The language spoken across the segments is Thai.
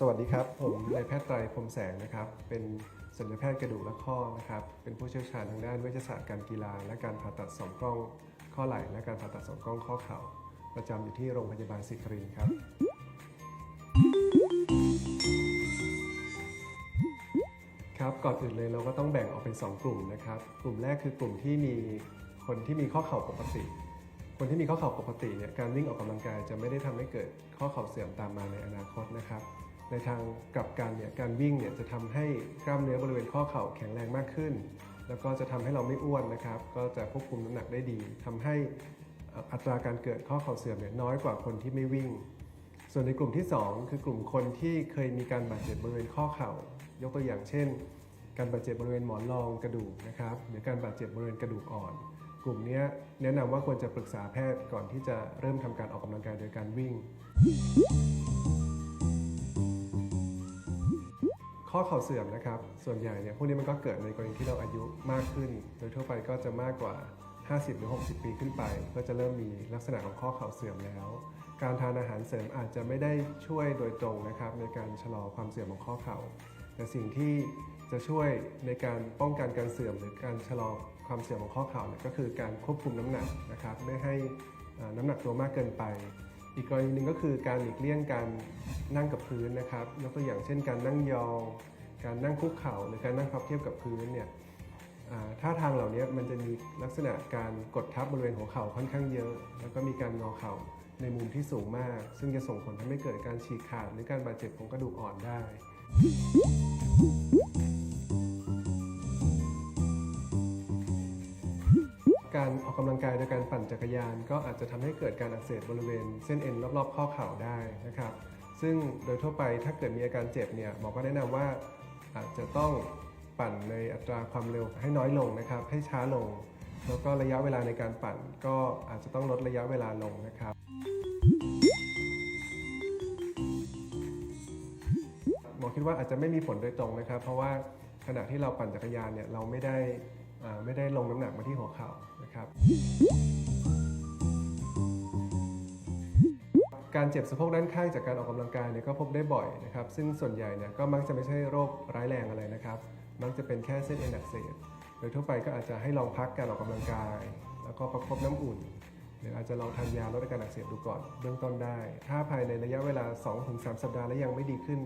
สวัสดีครับ ผมนายแพทย์ไตรพรมแสงนะครับ เป็นศัลยแพทย์กระดูกและข้อนะครับ เป็นผู้เชี่ยวชาญทางด้านเวชศาสตร์การกีฬา และการผ่าตัดสองกล้องข้อไหล่และการผ่าตัดสองกล้องข้อเข่า ประจำอยู่ที่โรงพยาบาลศิครินทร์ครับ ครับก่อนอื่นเลยเราก็ต้องแบ่งออกเป็น 2 กลุ่มนะครับ กลุ่มแรกคือกลุ่มที่มีคนที่มีข้อเข่าปกติคนที่มีข้อเข่าปกติเนี่ยการวิ่งออกกำลังกายจะไม่ได้ทำให้เกิดข้อเข่าเสื่อมตามมาในอนาคตนะครับ ในทางกลับกันเนี่ยการวิ่งเนี่ยจะทำให้กล้ามเนื้อบริเวณข้อเข่าแข็งแรงมากขึ้น แล้วก็จะทำให้เราไม่อ้วนนะครับ ก็จะควบคุมน้ำหนักได้ดีทำให้อัตราการเกิดข้อเข่าเสื่อมเนี่ยน้อยกว่าคนที่ไม่วิ่ง ส่วนในกลุ่มที่ 2 คือกลุ่มคนที่เคยมีการบาดเจ็บบริเวณข้อเข่า ยกตัวอย่างเช่น การบาดเจ็บบริเวณหมอนรองกระดูกนะครับหรือการบาดเจ็บบริเวณกระดูกอ่อน กลุ่มนี้แนะนำว่าควรจะปรึกษาแพทย์ก่อนที่จะเริ่มทำการออกกำลังกายโดยการวิ่ง ข้อเข่าเสื่อมนะครับ ส่วนใหญ่เนี่ยพวกนี้มันก็เกิดในกรณีที่เราอายุมากขึ้น โดยทั่วไปก็จะมากกว่า 50 หรือ 60 ปีขึ้นไป ก็จะเริ่มมีลักษณะของข้อเข่าเสื่อมแล้ว การทานอาหารเสริมอาจจะไม่ได้ช่วยโดยตรงนะครับ ในการชะลอความเสื่อมของข้อเข่า แต่สิ่งที่จะช่วยในการป้องกันการเสื่อม หรือการชะลอความเสื่อมของข้อเข่าเนี่ยก็คือการควบคุมน้ำหนักนะครับ ไม่ให้น้ำหนักตัวมากเกินไป อีกกรณีหนึ่งก็คือการหลีกเลี่ยงการนั่งกับพื้นนะครับ ยกตัวอย่างเช่น การนั่งยอง การนั่งคุกเข่า หรือการนั่งพับเทียบกับพื้นเนี่ยท่าทางเหล่านี้มันจะมีลักษณะการกดทับบริเวณหัวเข่าค่อนข้างเยอะ แล้วก็มีการงอเข่าในมุมที่สูงมาก ซึ่งจะส่งผลทำให้เกิดการฉีกขาดหรือการบาดเจ็บของกระดูกอ่อนได้ การออกกำลังกายโดยการปั่นจักรยาน ก็อาจจะทำให้เกิดการอักเสบบริเวณเส้นเอ็นรอบๆข้อเข่าได้นะครับ ซึ่งโดยทั่วไปถ้าเกิดมีอาการเจ็บเนี่ยหมอก็แนะนำว่าอาจจะต้องปั่นในอัตราความเร็วให้น้อยลงนะครับ ให้ช้าลง แล้วก็ระยะเวลาในการปั่น ก็อาจจะต้องลดระยะเวลาลงนะครับ หมอคิดว่าอาจจะไม่มีผลโดยตรงนะครับ เพราะว่าขณะที่เราปั่นจักรยานเนี่ยเราไม่ได้ ไม่ได้ลงน้ำหนักมาที่หัวเข่านะครับ การเจ็บสะโพกด้านข้างจากการออกกำลังกายเนี่ยก็พบได้บ่อยนะครับ ซึ่งส่วนใหญ่เนี่ยก็มักจะไม่ใช่โรคร้ายแรงอะไรนะครับ มักจะเป็นแค่เส้นเอ็นอักเสบโดยทั่วไปก็อาจจะให้ลองพักการออกกำลังกาย แล้วก็ประคบน้ำอุ่น หรืออาจจะลองทานยาลดอาการอักเสบดูก่อนเบื้องต้นได้ ถ้าภายในระยะเวลา 2-3 สัปดาห์แล้วยังไม่ดีขึ้น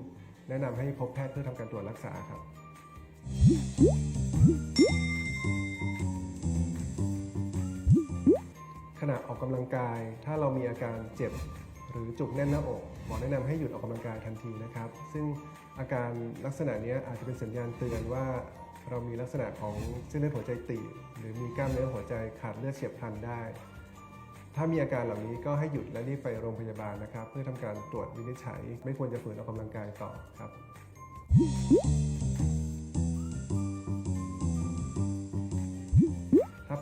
แนะนำให้พบแพทย์เพื่อทำการตรวจรักษาครับ ออกกำลังกาย ถ้าเรามีอาการเจ็บหรือจุกแน่นหน้าอกหมอแนะนำให้หยุดออกกำลังกายทันทีนะครับ ซึ่งอาการลักษณะนี้อาจจะเป็นสัญญาณเตือนว่า เรามีลักษณะของเส้นเลือดหัวใจตีบหรือมีกล้ามเนื้อหัวใจขาดเลือดเฉียบพลันได้ ถ้ามีอาการเหล่านี้ก็ให้หยุดและรีบไปโรงพยาบาลนะครับ เพื่อทำการตรวจวินิจฉัย ไม่ควรจะฝืนออกกำลังกายต่อครับ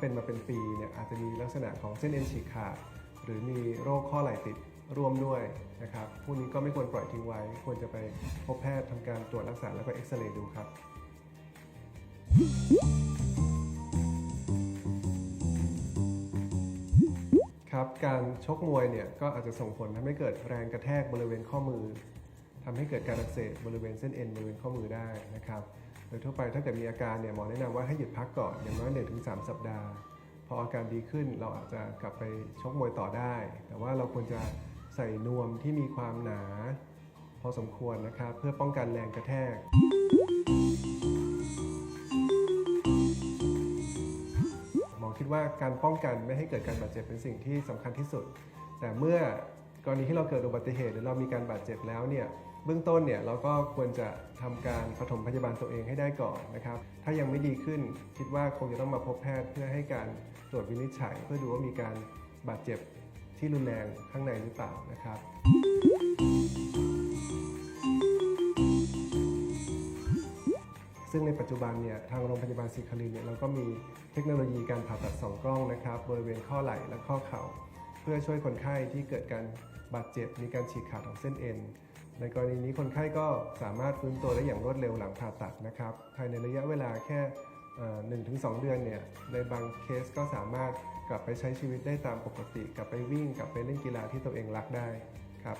เป็นมาเป็นปีเนี่ยอาจจะมีลักษณะของเส้นเอ็นฉีกขาด หรือมีโรคข้อไหล่ติดร่วมด้วยนะครับพวกนี้ก็ไม่ควรปล่อยทิ้งไว้ ควรจะไปพบแพทย์ทำการตรวจรักษาแล้วก็เอ็กซเรย์ดูครับครับการชกมวยเนี่ยก็อาจจะส่งผลทำให้เกิดแรงกระแทกบริเวณข้อมือทำให้เกิดการอักเสบบริเวณเส้นเอ็นบริเวณข้อมือได้นะครับ โดยทั่วไปถ้าเกิดมีอาการเนี่ยหมอแนะนำว่าให้หยุดพักก่อนอย่างน้อย1-3สัปดาห์ พออาการดีขึ้นเราอาจจะกลับไปชกมวยต่อได้ แต่ว่าเราควรจะใส่นวมที่มีความหนา พอสมควรนะครับเพื่อป้องกันแรงกระแทกหมอคิดว่าการป้องกันไม่ให้เกิดการบาดเจ็บเป็นสิ่งที่สำคัญที่สุด แต่เมื่อกรณีที่เราเกิดอุบัติเหตุหรือเรามีการบาดเจ็บแล้วเนี่ย เบื้องต้นเนี่ยเราก็ควรจะทำการปฐมพยาบาลตัวเองให้ได้ก่อนนะครับ ถ้ายังไม่ดีขึ้นคิดว่าคงจะต้องมาพบแพทย์เพื่อให้การตรวจวินิจฉัย เพื่อดูว่ามีการบาดเจ็บที่รุนแรงข้างในหรือเปล่านะครับซึ่งในปัจจุบันเนี่ยทางโรงพยาบาลศรีคลินเนี่ยเราก็มีเทคโนโลยีการผ่าตัดสองกล้องนะครับบริเวณข้อไหล่และข้อเข่า เพื่อช่วยคนไข้ที่เกิดการบาดเจ็บ มีการฉีกขาดของเส้นเอ็น ในกรณีนี้คนไข้ก็สามารถฟื้นตัวได้อย่างรวดเร็วหลังผ่าตัดนะครับภายในระยะเวลาแค่หนึ่งถึงสองเดือนเนี่ยในบางเคสก็สามารถกลับไปใช้ชีวิตได้ตามปกติ กลับไปวิ่งกลับไปเล่นกีฬาที่ตัวเองรักได้ครับ